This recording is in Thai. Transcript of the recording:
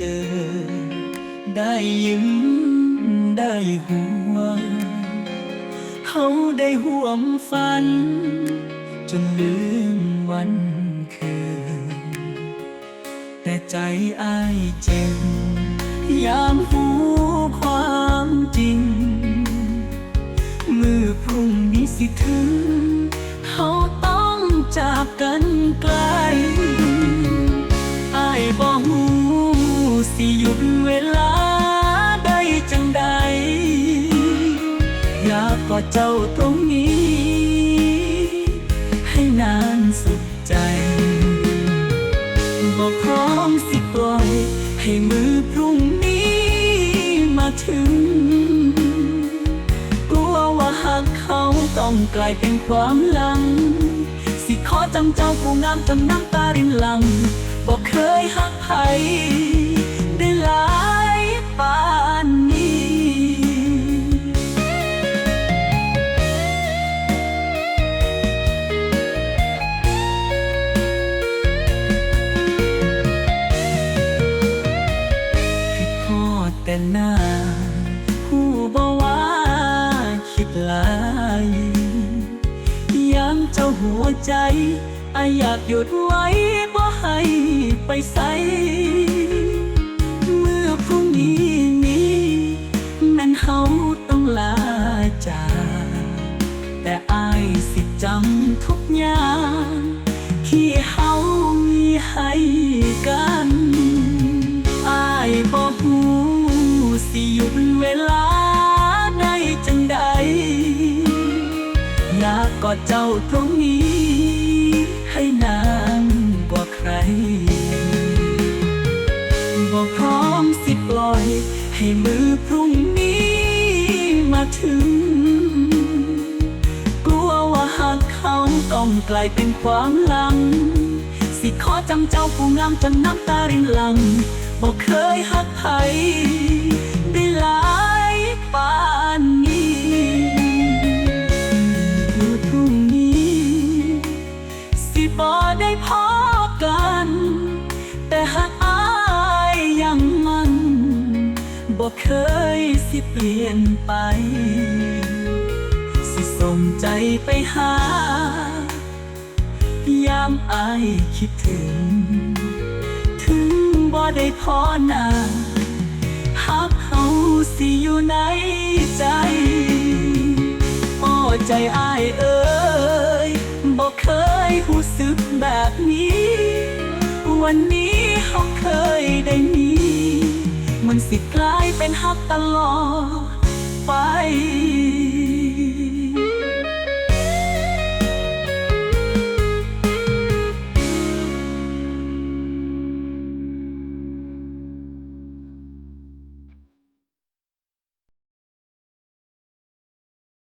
จอ ได้ยิ้มได้หัวเขาได้ห่วมฝัน จนลืมวันคืน แต่ใจอ้ายเจ็บยามหูความจริง มือพรุ่งนี้สิถึง สิหยุดเวลาได้จังใด อยากกอดเจ้าตรงนี้ ให้นานสุดใจบอกพร้อมสิปล่อย ให้มือพรุ่งนี้มาถึง กลัวว่าหากเขาต้องกลายเป็นความหลัง สิขอจำเจ้าผู้งามจำน้ำตารินหลังบอกเคยหักได้ ดแต่หน้า ผู้บ่ว่าคิดหลายย้ำเจ้าหัวใจอายอยากหยุดไว้บ่ให้ไปใส เมื่อพรุ่งนี้นี้นั้นเฮาต้องลาจากแต่อายสิจำทุกอย่าง ที่เฮามีให้ เจ้าตรงนี้ ให้นานกว่าใคร บอกพร้อมสิปล่อย ให้มือพรุ่งนี้มาถึง กลัวว่าหากเขาต้องกลายเป็นความหลัง สิขอจำเจ้าผู้งามจนน้ำตารินหลังบอกเคยหักได้ พอกัน แต่หากอายยังมันบ่เคยสิเปลี่ยนไป สิส่งใจไปหา ยามอายคิดถึง ถึงบ่ได้พอนาหักเฮาสิอยู่ในใจ โอ้ใจอายเออ เคยรู้สึกแบบนี้ วันนี้เขาเคยได้มี มันสิกลายเป็นฮักตลอดไป